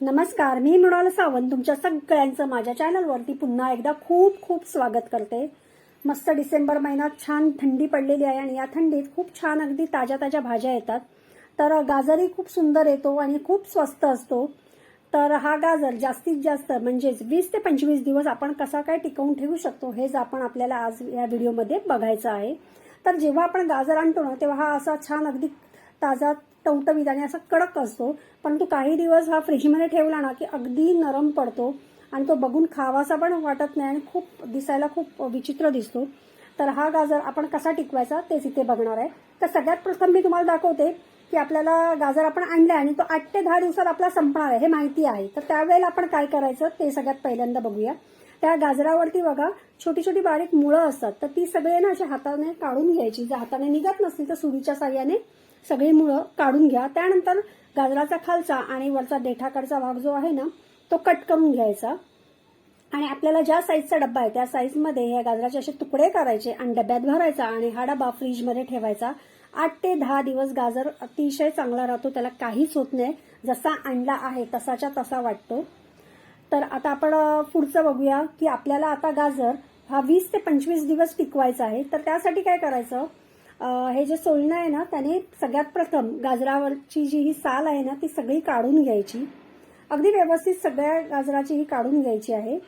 नमस्कार मी मृणाल सावंत. तुमच्या सगळ्यांचं माझ्या चॅनलवरती पुन्हा एकदा खूप खूप स्वागत करते. मस्त डिसेंबर महिन्यात छान थंडी पडलेली आहे आणि या थंडीत खूप छान अगदी ताज्या ताज्या भाज्या येतात. तर गाजरही खूप सुंदर येतो आणि खूप स्वस्त असतो. तर हा गाजर जास्तीत जास्त म्हणजेच वीस ते पंचवीस दिवस आपण कसा काय टिकवून ठेवू शकतो हेच आपण आपल्याला आज या व्हिडिओमध्ये बघायचं आहे. तर जेव्हा आपण गाजर आणतो ना तेव्हा हा असा छान अगदी ताजा टवटवीत आणि असा कडक असतो परंतु काही दिवस हा फ्रीजमध्ये ठेवला ना की अगदी नरम पडतो आणि तो बघून खावासा पण वाटत नाही आणि खूप दिसायला खूप विचित्र दिसतो. तर हा गाजर आपण कसा टिकवायचा तेच इथे बघणार आहे. तर सगळ्यात प्रथम मी तुम्हाला दाखवते की आपल्याला गाजर आपण आणलाय आणि तो आठ ते दहा दिवसात आपला संपणार आहे हे माहिती आहे. तर त्यावेळेला आपण काय करायचं ते सगळ्यात पहिल्यांदा बघूया. त्या गाजरावरती बघा छोटी छोटी बारीक मुळं असतात. तर ती सगळे ना अशा हाताने काढून घ्यायची. जर हाताने निघत नसतील तर सुरीच्या साह्याने सगळी मुळं काढून घ्या. त्यानंतर गाजराचा खालचा आणि वरचा देठाकडचा भाग जो आहे ना तो कट करून घ्यायचा. आणि आपल्याला ज्या साईजचा डब्बा आहे त्या साईजमध्ये ह्या गाजराचे असे तुकडे करायचे आणि डब्यात भरायचा आणि हा डबा फ्रीजमध्ये ठेवायचा. आठ ते दहा दिवस गाजर अतिशय चांगला राहतो त्याला काहीच होत नाही. जसा आणला आहे तसाच्या तसा वाटतो. तर आता आपण पुढचं बघूया की आपल्याला आता गाजर हा वीस ते पंचवीस दिवस टिकवायचा आहे. तर त्यासाठी काय करायचं? हे जे सोलणं आहे ना त्याने सगळ्यात प्रथम गाजरावरची जी ही साल आहे ना ती सगळी काढून घ्यायची. अगदी व्यवस्थित सगळ्या गाजराची ही काढून घ्यायची आहे.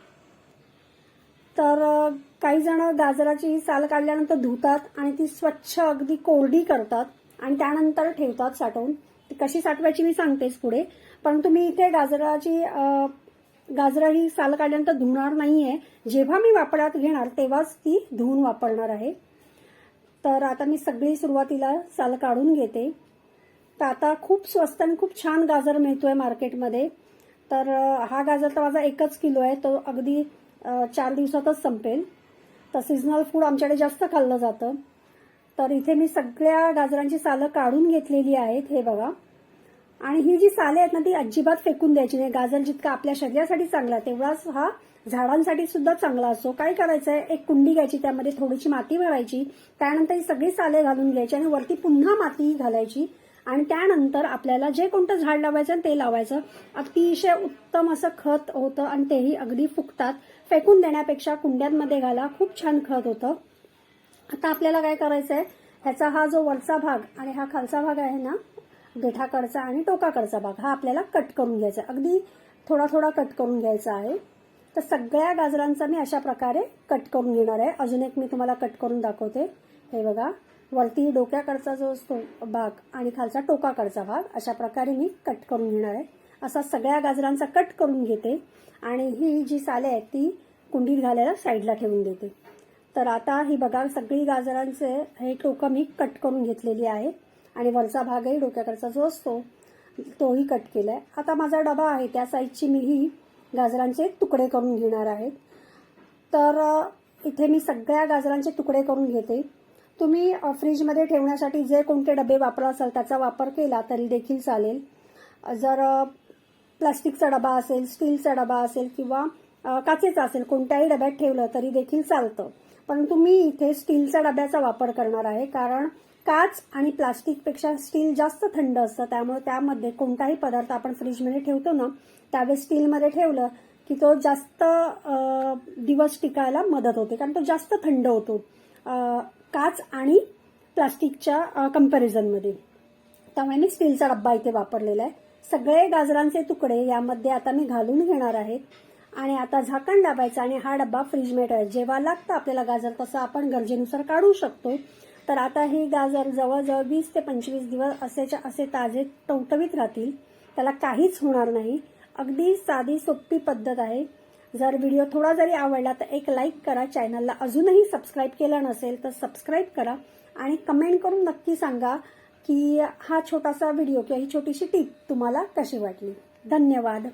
तर काही जण गाजराची ही साल काढल्यानंतर धुतात आणि ती स्वच्छ अगदी कोरडी करतात आणि त्यानंतर ठेवतात साठवून. ती कशी साठवायची मी सांगतेच पुढे. पण तुम्ही इथे गाजराची गाजरा ही साल काढल्यानंतर धुणार नाहीये. जेव्हा मी वापरात घेणार तेव्हाच ती धुवून वापरणार आहे. तर आता मी सगळी सुरुवातीला साल काढून घेते. तर आता खूप स्वस्त आणि खूप छान गाजर मिळतोय मार्केटमध्ये. तर हा गाजर तर माझा एकच किलो आहे. तो अगदी चार दिवसातच संपेल. तर सिजनल फूड आमच्याकडे जास्त खाल्लं जातं. तर इथे मी सगळ्या गाजरांची सालं काढून घेतलेली आहेत हे बघा. आणि ही जी साले आहेत ना ती अजिबात फेकून द्यायची नाही. गाजर जितका आपल्या शरीरासाठी चांगला तेवढाच हा झाडांसाठी सुद्धा चांगला असतो. काय करायचंय? एक कुंडी घ्यायची त्यामध्ये थोडीशी माती भरायची. त्यानंतर ही सगळी साले घालून घ्यायची आणि वरती पुन्हा माती घालायची. आणि त्यानंतर आपल्याला जे कोणतं झाड लावायचं ते लावायचं. अतिशय उत्तम असं खत होतं आणि तेही अगदी फुकतात फेकून देण्यापेक्षा कुंड्यांमध्ये घाला. खूप छान खत होतं. आता आपल्याला काय करायचंय? ह्याचा हा जो वरचा भाग आणि हा खालचा भाग आहे ना देठाकडचा आणि टोकाकडचा भाग हा आपल्याला कट करून घ्यायचा. अगदी थोडा थोडा कट करून घ्यायचा आहे. तर सगळ्या गाजरांचा मी अशा प्रकारे कट करून घेणार आहे. अजून एक मी तुम्हाला कट करून दाखवते. हे बघा वरती डोक्याकडचा जो असतो भाग आणि खालचा टोकाकडचा भाग अशा प्रकारे मी कट करून घेणार आहे. असा सगळ्या गाजरांचा कट करून घेते आणि ही जी साले आहेत ती कुंडीत घालायला साईडला ठेवून देते. तर आता ही बघा सगळी गाजरांचे हे टोकं मी कट करून घेतलेली आहे आणि वरचा भागही डोक्याकडचा जो असतो तोही कट केला आहे आता माझा डबा आहे त्या साईजची मी ही गाजरांचे तुकडे करून घेणार आहे. तर इथे मी सगळ्या गाजरांचे तुकडे करून घेते. तुम्ही फ्रीजमध्ये ठेवण्यासाठी जे कोणते डबे वापरत असाल त्याचा वापर केला तरी देखील चालेल. जर प्लास्टिकचा डबा असेल स्टीलचा डबा असेल किंवा काचेचा असेल कोणत्याही डब्यात ठेवलं तरी देखील चालतं. परंतु मी इथे स्टीलच्या डब्याचा वापर करणार आहे कारण काच आणि प्लास्टिकपेक्षा स्टील जास्त थंड असतं. त्यामुळे त्यामध्ये कोणताही पदार्थ आपण फ्रीजमध्ये ठेवतो ना त्यावेळेस स्टीलमध्ये ठेवलं की तो जास्त दिवस टिकायला मदत होते. कारण तो जास्त थंड होतो. काच आणि प्लास्टिकच्या कम्पॅरिझनमध्ये त्यामुळे मी स्टीलचा डब्बा इथे वापरलेला आहे. सगळे गाजरांचे तुकडे यामध्ये आता मी घालून घेणार आहे. आणि आता झाकण दाबायचं आणि हा डब्बा फ्रीजमध्ये ठेवायचा. जेव्हा लागतं आपल्याला गाजर तसं आपण गरजेनुसार काढू शकतो. तर आता ही गाजर जवळजवळ वीस ते पंचवीस दिवस असेच्या असे ताजे टवटवीत राहतील. त्याला काहीच होणार नाही. अगदी साधी सोपी पद्धत आहे. जर व्हिडिओ थोडा जरी आवडला तर एक लाईक करा. चॅनलला अजूनही सबस्क्राईब केलं नसेल तर सबस्क्राईब करा आणि कमेंट करून नक्की सांगा की हा छोटासा व्हिडिओ किंवा ही छोटीशी टीप तुम्हाला कशी वाटली. धन्यवाद.